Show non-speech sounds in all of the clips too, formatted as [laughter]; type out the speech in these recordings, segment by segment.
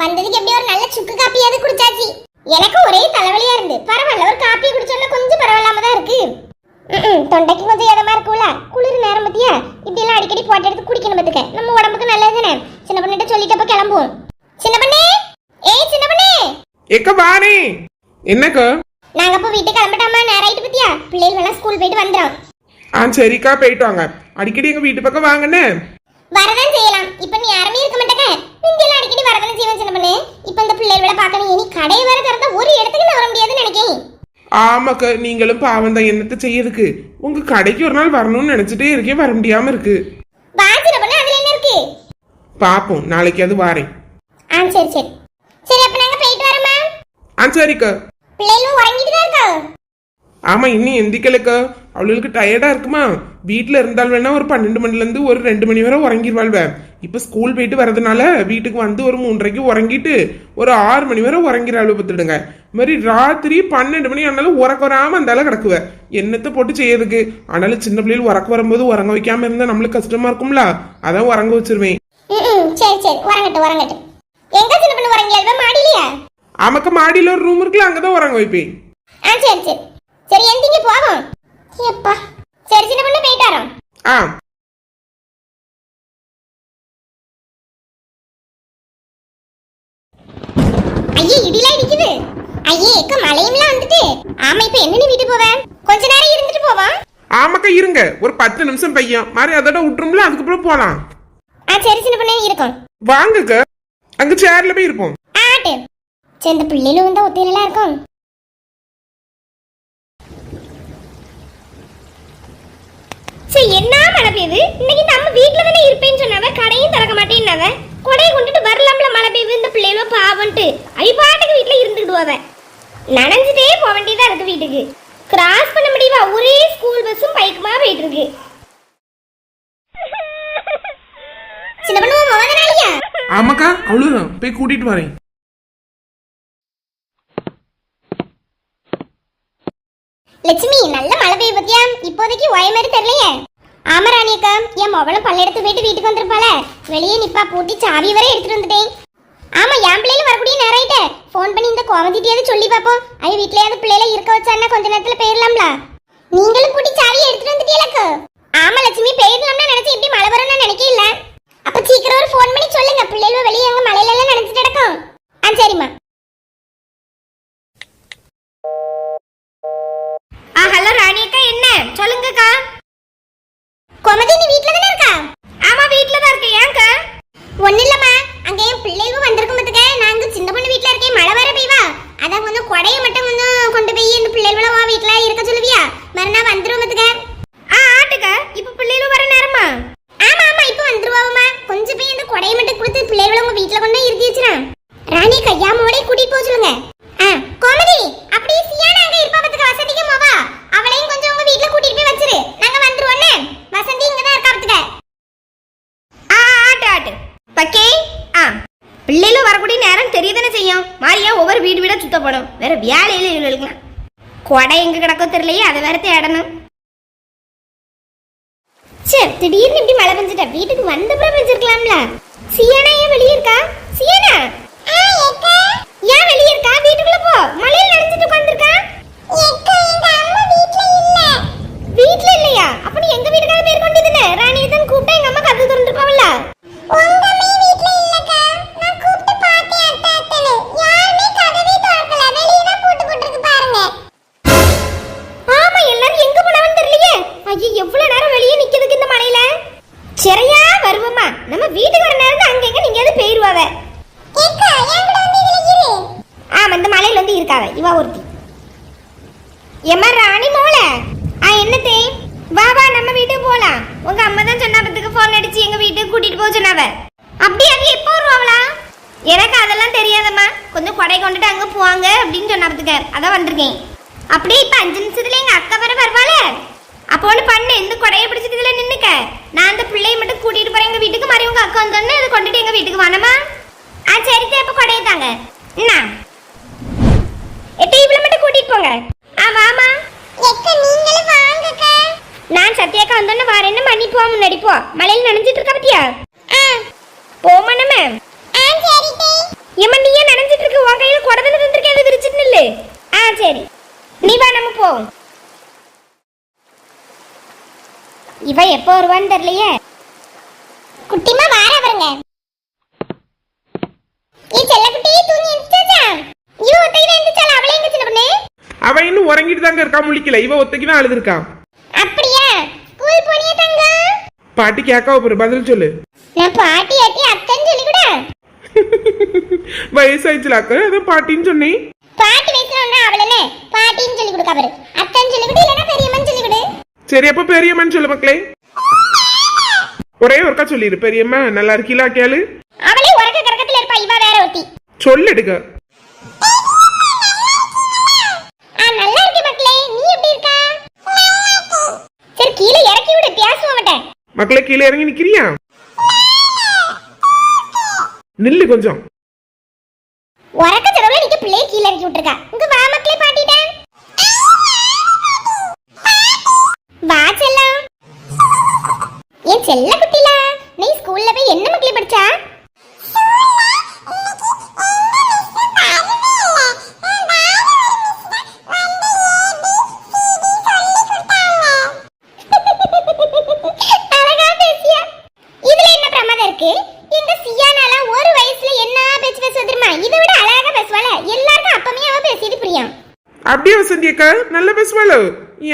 வந்ததுக்கு எப்படி ஒரு நல்ல சுக்கு காப்பியாவது குடிச்சாச்சு? எனக்கு ஒரே தலைவலியா இருந்து. பரவாயில்ல ஒரு காப்பி குடிச்சோன்னா கொஞ்சம் பரவாயில்லாம தான் இருக்கு. தொண்டைக்கு கொஞ்சம் இதமா இருக்கும்ல? குளிர் நேரம் பத்தியா? இப்படி எல்லாம் அடிக்கடி போட்டு எடுத்து குடிக்கணும் பத்துக்க. நம்ம உடம்புக்கு நல்லது தானே? சின்ன பண்ணிட்ட சொல்லிட்டப்ப கிளம்புவோம். சின்ன பண்ணே! ஏய் சின்ன பண்ணே! எக்க வாணி! என்னக்கா? நாங்க அப்ப வீட்டுக்கு கிளம்பிட்டாமா? நேரம் ஆயிட்டு பத்தியா? பிள்ளைகள் எல்லாம் ஸ்கூல் போயிட்டு வந்துடும் ஆ சரிக்கா போயிட்டு வாங்க. அடிக்கடி எங்க வீட்டு பக்கம் வாங்கண்ணே. வரதான் செய்யலாம். இப்ப நீ யாருமே இருக்க மாட்டேங்க. முந்தியெல்லாம் அடிக்கடி வரதானே செய்வேன் சின்ன பண்ணு. இப்ப இந்த பிள்ளைகளை பார்க்கணும். இனி கடை வேற திறந்தா ஒரு இடத்துக்கு நான் வர முடியாதுன்னு நினைக்கிறேன். ஆமாக்கா நீங்களும் பாவம் தான் என்னத்த செய்யறதுக்கு. உங்க கடைக்கு ஒரு நாள் வரணும்னு நினைச்சிட்டே இருக்கேன் வர முடியாம இருக்கு. இருக்கு? பாப்போம் நாளைக்கு அது வாரேன். ஆ சரி சரி. சரி அப்ப நாங்க போயிட்டு வரோமா ஆ சரிக்கா. பிள்ளைகளும் உறங்கிட்டு தான் இருக்கா ஆமா இன்னும் எந்திக்கலக்கா. அவளுக்கு டயர்டா இருக்குமா? வீட்ல இருந்தால் வேணா ஒரு பன்னெண்டு மணில இருந்து ஒரு ரெண்டு மணி வரை உறங்கிடுவாள்வ இப்ப ஸ்கூல் போயிட்டு வரதுனால வீட்டுக்கு வந்து ஒரு மூன்றரைக்கு உறங்கிட்டு ஒரு ஆறு மணி வரை உறங்கிறாள் பார்த்துடுங்க. இது மாதிரி ராத்திரி பன்னெண்டு மணி ஆனாலும் உறக்க வராம அந்தால கிடக்குவ. என்னத்தை போட்டு செய்யறதுக்கு? ஆனாலும் சின்ன பிள்ளைகள் உறக்க வரும்போது உறங்க வைக்காம இருந்தா நம்மளுக்கு கஷ்டமா இருக்கும்ல. அதான் உறங்க வச்சிருவேன். சரி சரி. உறங்கட்டும் உறங்கட்டும். எங்க சின்ன பண்ணு உறங்கியால்வா மாடியிலையா? ஆமாக்கா மாடியில ஒரு ரூம் இருக்குல்ல அங்கதான் உறங்க வைப்பேன். ஆ சரி சரி. சரி எந்திங்க போவோம். எப்பா சரி சின்ன பண்ணு போயிட்டு வரோம். ஆ. ஐயே இடிலாம் இடிக்குது. ஐயே எக்க மழையும்லாம் வந்துட்டு. ஆமா இப்ப என்ன நீ வீட்டுக்கு போவ? கொஞ்ச நேரம் இருந்துட்டு போவோம் ஆமாக்கா இருங்க. ஒரு பத்து நிமிஷம் பையன். மாதிரி அதோட விட்டுரும்ல அதுக்கப்புறம் போலாம். ஆ சரி சின்ன பண்ணு இருக்கும் வாங்கக்கா. அங்க சேர்ல போய் இருப்போம். ஆட்டு. சரி இந்த பிள்ளைகளும் வந்தா ஒத்தையிலாம் இருக்கும் சரி பெய்யுது இன்னைக்கு நம்ம வீட்ல தானே இருப்பேன்னு சொன்னாவ? கடையும் திறக்க மாட்டேன்னாவ? கொடையை கொண்டுட்டு வரலாம்ல மழை பெய்யுது இந்த பிள்ளைகளும் பாவன்ட்டு ஐ பாட்டுக்கு வீட்ல இருந்துக்கிடுவாவ. நனைஞ்சிட்டே போக வேண்டியதா இருக்கு வீட்டுக்கு. கிராஸ் பண்ண முடியுமா? ஒரே ஸ்கூல் பஸ்ஸும் பைக்குமா போயிட்டு இருக்கு. சின்ன பண்ணுவோம் முதனாலியா ஆமாக்கா அவ்வளவுதான். போய் கூட்டிட்டு வரேன். லட்சுமி நல்ல மழை பெய்ய பத்தியா இப்போதைக்கு ஒய மாதிரி தெரியலையே? ஆமா ராணி என் மொபைலும் பல்லெடுத்து போயிட்டு வீட்டுக்கு வந்திருப்பாள. வெளியே நிப்பா பூட்டி சாவி வரை எடுத்துட்டு வந்துட்டேன். ஆமா என் பிள்ளைல வரக்கூடிய நேரம் போன் ஃபோன் பண்ணி இந்த கோமதிட்டியாவது சொல்லி பார்ப்போம். அது வீட்லயாவது பிள்ளைல இருக்க வச்சான்னா கொஞ்ச நேரத்துல போயிடலாம்ல நீங்களும் பூட்டி சாவி எடுத்துட்டு வந்துட்டீங்களா ஆமா லட்சுமி போயிடலாம்னு நினைச்சு எப்படி மழை வரும்னு நினைக்கல அப்ப சீக்கிரம் ஒரு ஃபோன் பண்ணி சொல்லுங்க பிள்ளைகள் வெளியே அங்க மழையில எல்லாம் நினைச்சிட்டு கிடக்கும் ஆ சரிம்மா ஆ ஹலோ ராணி அக்கா என்ன சொல்லுங்கக்கா கோமதி நீ வீட்ல தானே இருக்கா ஆமா வீட்ல தான் இருக்கேன் ஏன்க்கா ஒண்ணு இல்லம்மா அங்க என் பிள்ளைகளும் வந்திருக்கும் பத்துக்க நான் அங்க சின்ன பொண்ணு வீட்ல இருக்கேன் மழை வேற பெய்வா அதான் கொஞ்சம் கொடைய மட்டும் கொஞ்சம் இந்த பிள்ளைகளும் வா வீட்ல இருக்க சொல்லுவியா? மறுநாள் வந்துரும் பத்துக்க. ஆ ஆட்டுக்கா. இப்ப பிள்ளைகளும் வர நேரமா? ஆமா ஆமா இப்ப வந்துருவாமா கொஞ்சம் போய் அந்த கொடைய மட்டும் கொடுத்து பிள்ளைகளும் உங்க வீட்ல கொண்டு இருத்தி வச்சிரா. ராணி கையாமோட கூட்டிட்டு போக சொல்லுங்க. ஆ கோமதி அப்படியே சியானா அங்க இருப்பா பத்துக்க. வசதிக்கு மோவா. அவளையும் கொஞ்சம் உங்க வீட்ல கூட்டிட்டு போய் வச்சிரு. நாங்க வந்துருவோண்ணே வசந்தி இங்க தான் இருக்கா பத்துக்க. ஆ ஆட்டு ஆட்டு. பக்கே ஆ. பிள்ளைகளும் வரக்கூடிய நேரம் தெரியதானே செய்யும்? மாரியா ஒவ்வொரு வீடு வீடா சுத்த போடும் வேற வேலையில இவங்களுக்குலாம் கொடை எங்க கிடக்கோ தெரியலையே அதை வேற தேடணும். சே திடீர்னு இப்படி மழை பெஞ்சிட்ட வீட்டுக்கு வந்தப்புறம் பெஞ்சிருக்கலாம்ல. சியானா ஏன் வெளியே இருக்கா? சியானா? ஏன் வெளியே இருக்கா? வீட்டுக்குள்ள போ. மழையில் நனைஞ்சிட்டு உட்கார்ந்திருக்கா? மலையில இவா ஒருத்தி. எம்மா ராணி மோள? ஆ என்னத்தே? வா வா நம்ம வீட்டுக்கு போலாம். உங்க அம்மா தான் சொன்னாபத்துக்கு ஃபோன் அடிச்சு எங்க வீட்டுக்கு கூட்டிட்டு போக சொன்னாவ. அப்படி அது எப்போ வருவாங்களா எனக்கு அதெல்லாம் தெரியாதம்மா. கொஞ்சம் கொடை கொண்டுட்டு அங்கே போவாங்க அப்படின்னு சொன்னாபத்துக்கு அதான் வந்திருக்கேன். அப்படியே இப்போ அஞ்சு நிமிஷத்துல எங்க அக்கா வர வருவாளே. அப்போ ஒன்று பண்ணு இந்த கொடையை பிடிச்சிட்டு நின்றுக்க நான் அந்த பிள்ளையை மட்டும் கூட்டிட்டு போறேன் எங்க வீட்டுக்கு. மாதிரி உங்க அக்கா வந்தோடனே அதை கொண்டுட்டு எங்க வீட்டுக்கு வானமா ஆ சரி இப்போ கொடையை தாங்க. என்ன எட்டு இவ்வளவு மட்டும் கூட்டிட்டு போங்க. ஆ வாமா எக்க நீங்களும் வாங்கக்க. நான் சத்யாக்கா வந்தோடனே வரேன்னு மணி போ முன்னாடி போ. மலையில நனைஞ்சிட்டு இருக்கா பத்தியா போமா நம்ம. ஏம்மா நீ ஏன் நினைச்சிட்டு இருக்க உன் கையில குடத்துல தந்திருக்கேன் அதை விரிச்சிட்டு நில்லு. ஆ சரி. நீ வா நம்ம போவோம் இவ எப்போ வருவான்னு தெரியலையே. குட்டிமா வார பாருங்க ஏ செல்ல குட்டி தூங்கி எந்திரிச்சாச்சா இவ ஒத்தையில எந்திரிச்சால அவளே எங்க சின்ன பொண்ணு அவன் இன்னும் உறங்கிட்டு தாங்க இருக்கா? முழிக்கல. இவ ஒத்தைக்கு தான் அழுதுருக்கா. அப்படியா? ஸ்கூல் போனியா தங்க. பாட்டி கேட்காவ போற பதில் சொல்லு. நான் பாட்டி ஆட்டி அத்தைன்னு சொல்லி கூட [laughs] வயசாயிடுச்சுலாக்க அதான் பாட்டின்னு சொன்னேன். பாட்டி வயசுல ஒண்ணு அவளனே பாட்டின்னு சொல்லி கொடுக்க அவரு அத்தைன்னு சொல்லி கொடு இல்லைன்னா பெரியம்மன்னு சொல்லி கொடு சரி அப்ப பெரியம்மன்னு சொல்லு மக்களே. ஒரே ஒருக்கா சொல்லிடு பெரியம்மா நல்லா இருக்கீங்களா கேளு. அவளே உறக்க கறக்கத்துல இருப்பா. இவ வேற ஒருத்தி. சொல்லிடுங்க ஆ நல்லா இருக்கு மக்களே நீ எப்படி இருக்கா சரி கீழே இறக்கி விடு பேசுவோம் அவட்ட மக்களே கீழே இறங்கி நிக்கிறியா? நில்லு கொஞ்சம். உறக்க செலவுல நீங்க பிள்ளைய கீழே இறக்கி விட்டுருக்கா. இங்க வா மக்களே பாட்டிட்டேன் வா செல்லம். என் செல்ல குட்டிலா நீ ஸ்கூல்ல போய் என்ன மக்களே படிச்சா அழகா பேசியா இதுல என்ன பிரமாதம் இருக்கு எங்க சியானால ஒரு வயசுல என்ன பேச்சு பேசுவா தெரியுமா இதை விட அழகா பேசுவாள எல்லாருக்கும் அப்பமே அவ பேசிட்டு புரியும் அக்கா நல்லா பேசுவாளோ?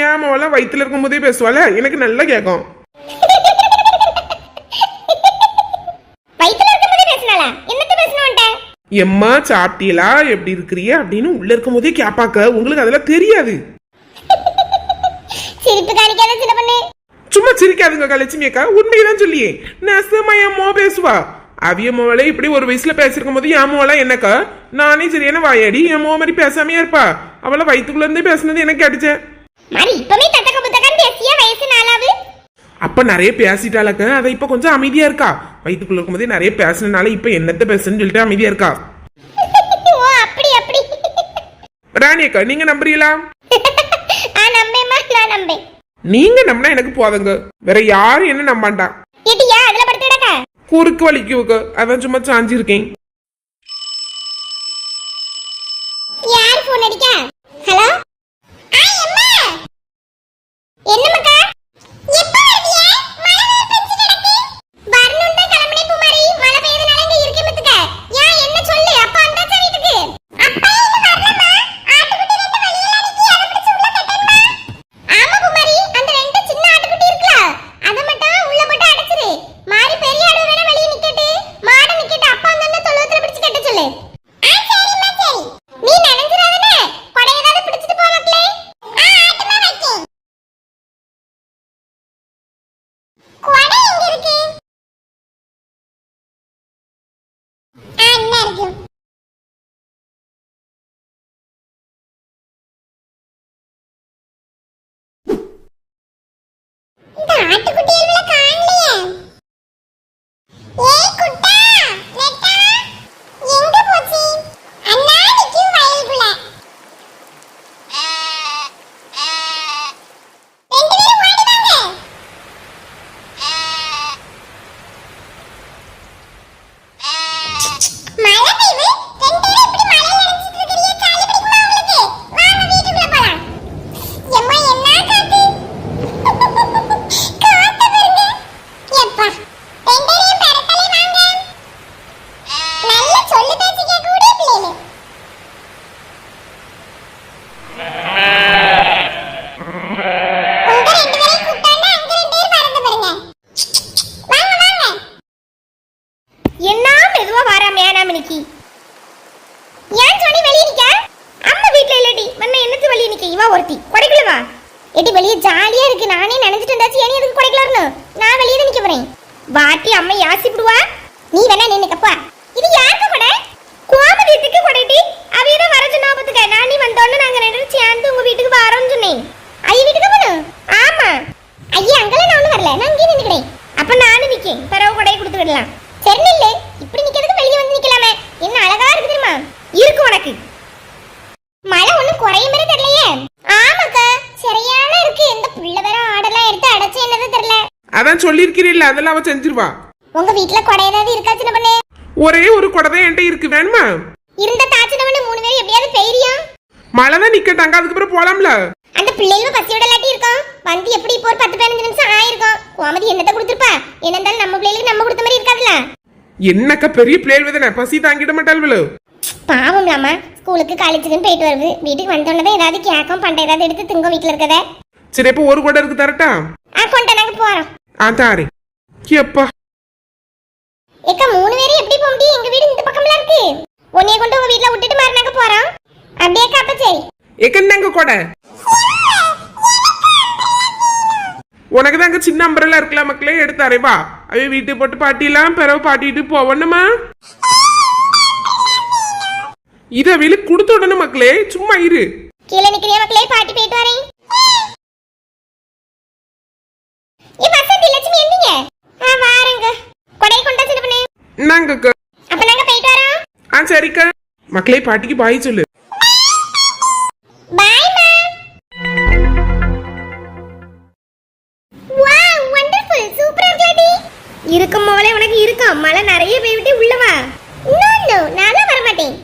ஏன் மாவெல்லாம் வயித்துல இருக்கும் போதே பேசுவாள? எனக்கு நல்லா கேட்கும் எம்மா சாப்பிட்டீங்களா எப்படி இருக்கிறிய? அப்படின்னு உள்ள இருக்கும் போதே கேப்பாக்க. உங்களுக்கு அதெல்லாம் தெரியாது. சும்மா சிரிக்காதுங்க லட்சுமி அக்கா. உண்மையதான் சொல்லியே. நெசமா என் மோ பேசுவா. அவிய மோவளே இப்படி ஒரு வயசுல பேசிருக்கும் போது என் மோவெல்லாம் என்னக்கா? நானே சரியான வாயாடி என் மோ மாதிரி பேசாமையா இருப்பா. அவளை வயிற்றுக்குள்ள இருந்தே பேசுனது எனக்கு அடிச்சேன் மாதிரி பேசியா? வயசு அப்ப நிறைய பேசிட்டாலக்க அதை இப்ப கொஞ்சம் அமைதியா இருக்கா? வயிற்றுக்குள்ள இருக்கும்போதே நிறைய பேசினால இப்ப என்னத்த பேசுன்னு சொல்லிட்டு அமைதியா இருக்கா? [laughs] அப்படி அப்படி. ராணி அக்கா நீங்க நம்புறீங்களா? [laughs] ஆ நம்பேம்மா நான் நம்பேன். நீங்க நம்பினா எனக்கு போதுங்க. வேற யாரும் என்ன நம்பாண்டா? குறுக்கு வலிக்கு அதான் சும்மா சாஞ்சிருக்கேன். யார் போன் அடிக்கா? ஹலோ ஆ எம்மா என்ன மக்கா எப்ப வருவிய மழை வேற பெஞ்சிட்டு கிடக்கு வரணும் தான் கிளம்பனே குமாரி மழை பெய்யறதுனால இங்க இருக்கே மத்துக்க ஏன் என்ன சொல்லு அப்பா வந்தாச்சா வீட்டுக்கு அப்பா இன்னும் வரலமா ஆட்டுக்குட்டி ரெண்டு வெளியில அடக்கி அதை பிடிச்சு உள்ள கட்டணுமா ஆமா குமாரி அந்த ரெண்டு சின்ன ஆட்டுக்குட்டி இருக்குல அத மட்டும் உள்ள போட்டு அடைச்சிரு மாறி பெரிய ஆடு வேணா வெளிய நிக்கட்டு மாடு நிக்கட்டு அப்பா வந்தா தொழுவத்துல பிடிச்சு கட்ட சொல்லு ஆ சரிம்மா சரி நீ நனைஞ்சிராதனே கொடை ஏதாவது பிடிச்சிட்டு போ மக்களே ஆ ஆட்டுமா வைக்கேன் கொடை எங்க இருக்கு ஆ என்ன இருக்கு இந்த ஆட்டுக்குட்டியல்ல காணலையே ஏய் குட்டா நெட்டா எங்க போச்சு அண்ணா நிக்கும் வயலுக்குள்ள ரெண்டு பேரும் ஓடி வாங்க மழை பெய்யுது ரெண்டு பேரும் இப்படி மழையில நனைஞ்சிட்டு இருக்கீங்க காலி பிடிக்குமா உங்களுக்கு வாங்க வீட்டுக்குள்ள போலாம் எம்மா என்ன காத்து காத்து பாருங்க எப்பா ரெண்டரையும் பரத்தலை வாங்க நல்ல சொல்லு பேச்சு கேட்கக்கூடிய பிள்ளைகளு உங்க ரெண்டு பேரையும் கூப்பிட்டாங்க அங்க ரெண்டு பேரும் பறந்து பாருங்க வாங்க வாங்க என்ன மெதுவா வாரா மேனாமணிக்கு ஏன் சோனி வெளிய நிக்க அம்மா வீட்ல இல்லடி மண்ண என்னத்து வெளிய நிக்க இவா ஒருத்தி கொடைக்குள்ள வா எட்டி வெளியே ஜாலியா இருக்கு. நானே நினைச்சிட்டு இருந்தாச்சு ஏன் எதுக்கு கொடைக்குள்ள நான் வெளியே நிக்க போறேன். வாட்டி அம்மா யாசிப்பிடுவா? நீ வேணா நின்னுக்கப்பா இது யாருக்கு கொடை? கோமதியத்துக்கு கொடைட்டி அவையத வர சொன்னா பாத்துக்க நான் நீ வந்தோன்னு நாங்க ரெண்டு பேரும் சேர்ந்து உங்க வீட்டுக்கு வரோம்னு சொன்னேன். ஐயா வீட்டுக்கு போகணும் ஆமா. ஐயா அங்கெல்லாம் நான் ஒண்ணும் வரல. நான் இங்கே நின்னுக்கிறேன். அப்ப நானும் நிக்கேன். பிறகு கொடையை கொடுத்து விடலாம். சரி நில்லு. இப்படி நிக்கிறதுக்கு வெளியே வந்து நிக்கலாமே என்ன அழகா இருக்கு தெரியுமா இருக்கு உனக்கு மழை ஒண்ணும் குறையும் மாதிரி தெரியலையே ஆமாக்கா சரியான இருக்கு இந்த புள்ள வேற ஆடெல்லாம் எடுத்து அடைச்சு அதான் சொல்லியிருக்கிறீல்ல அதெல்லாம் அவ செஞ்சிருவா. உங்க வீட்ல கொடை ஏதாவது இருக்கா சின்ன பண்ணு ஒரே ஒரு குடை தான் என்கிட்ட இருக்கு வேணுமா? இருந்த தாச்சினவனு மூணு பேரும் எப்படியாவது பெயரியும் மழை தான் நிக்கட்டாங்க அதுக்கப்புறம் போலாம்ல. அந்த பிள்ளைகளும் பசியோட இல்லாட்டி இருக்கும். வந்து எப்படி இப்போ ஒரு பத்து பதினஞ்சு நிமிஷம் ஆயிருக்கும். கோமதி என்னத்த கொடுத்துருப்பா? என்ன இருந்தாலும் நம்ம பிள்ளைகளுக்கு நம்ம கொடுத்த மாதிரி இருக்காதுல்ல? என்னக்கா பெரிய பிளேல் விதனை பசி தாங்கிட மாட்டாள்வளோ பாவம்லாமா ஸ்கூலுக்கு காலேஜுக்குன்னு போயிட்டு வருது. வீட்டுக்கு வந்தோடனே ஏதாவது கேட்கும் பண்ட ஏதாவது எடுத்து திங்க வீட்டில் இருக்கதே. சரி அப்போ ஒரு குடை இருக்கு தரட்டா? ஆ கொண்ட நாங்க போறோம். ஆ தாரே எப்பா ஏக்கா மூணு பேரும் எப்படி போக முடியும்? எங்க வீடு இந்த பக்கம்ல இருக்கு. உன்னைய கொண்டு உங்க வீட்ல விட்டுட்டு மாதிரி நாங்க போறோம். அப்படியே அப்ப சரி. எக்கன்னாங்க கொடை. உனக்கு தாங்க சின்ன அம்பரெல்லாம் இருக்கலாம் மக்களே? எடுத்தாரே வா. அவ வீட்டு போட்டு பாட்டிலாம் பிறகு பாட்டிட்டு போவணுமா இத வெளி கொடுத்து விடணும் மக்களே. சும்மா இரு. கீழே நிக்கிறிய மக்களே? பாட்டி போயிட்டு வரேன் ஏ வசந்தி லட்சுமி எந்தீங்க ஆ வாரங்க கொடை கொண்டா சின்ன பண்ணு நாங்க அப்ப நாங்க போயிட்டு வரோம் ஆ சரிக்கா. மக்களே பாட்டிக்கு பாய் சொல்லு. இருக்கும் மோளே உனக்கு இருக்கும். மழை நிறைய பெய்விட்டு உள்ளவா நோ நானும் வர மாட்டேன்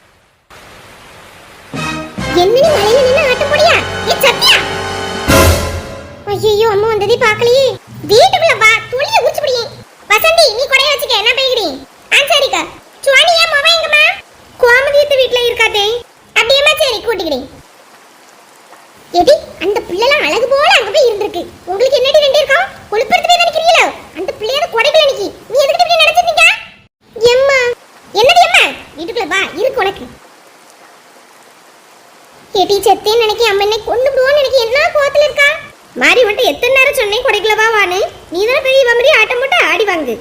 என்ன நீ மலையில நின்னு ஆட்டம் போடியா? ஏ சத்தியா ஐயோ அம்மா வந்ததே பார்க்கலையே. வீட்டுக்குள்ள வா. துளிய ஊச்சு பிடியே வசந்தி நீ கொடைய வச்சுக்க. என்ன பெய்கிறேன் ஆ சரிக்கா சுவாணி ஏன் மொபைல் எங்கம்மா கோமதியத்து வீட்டுல இருக்காதே அப்படியேம்மா சரி கூட்டிக்கிறேன் எடி அந்த பிள்ளைலாம் அழகு போல அங்க போய் இருந்திருக்கு உங்களுக்கு என்னடி ரெண்டு இருக்கோம் கொழுப்படுத்து போய் நினைக்கிறீங்களோ அந்த பிள்ளையோட கொடைக்குள்ள நிக்கி நீ எதுக்கு இப்படி நினைச்சிருக்கீங்க எம்மா என்னடி அம்மா வீட்டுக்குள்ள வா இருக்கு உனக்கு எடி செத்தேன்னு நினைக்க அம்மா என்னை கொண்டு போன்னு நினைக்க என்ன கோவத்துல இருக்கா? மாறி மட்டும் எத்தனை நேரம் சொன்னேன் கொடைக்குள்ள வான்னு. நீ தானே பெரிய மாதிரி ஆட்டம் போட்டு ஆடி வாங்கு.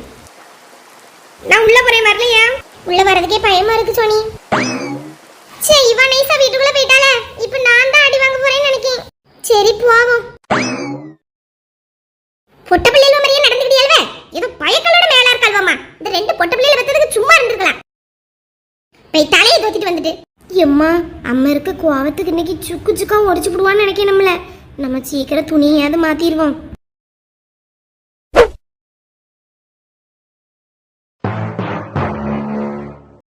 நான் உள்ள போறேன் வரலையா? உள்ள வரதுக்கே பயமா இருக்கு சோனி. சே இவன் நைசா வீட்டுக்குள்ள போயிட்டால இப்போ நான் தான் அடி வாங்க போறேன்னு நினைக்கேன் சரி போவோம். பொட்ட பிள்ளைல மாதிரியே நடந்துக்கிட்டியால்வே ஏதோ பயக்களோட மேல இருக்காள்வாமா இந்த ரெண்டு பொட்ட பிள்ளைல பெத்ததுக்கு சும்மா இருந்திருக்கலாம். போய் தலையை தூக்கிட்டு வந்துட்டு. எம்மா அம்மா இருக்க கோவத்துக்கு இன்னைக்கு சுக்கு சுக்கா உடச்சு விடுவான்னு நினைக்க நம்மள. நம்ம சீக்கிரம் துணியாவது மாத்திடுவோம்.